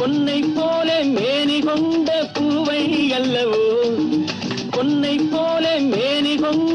பொன்னை போல மேனி கொண்ட பூவை அல்லவோ பொன்னை போல மேனி கொண்ட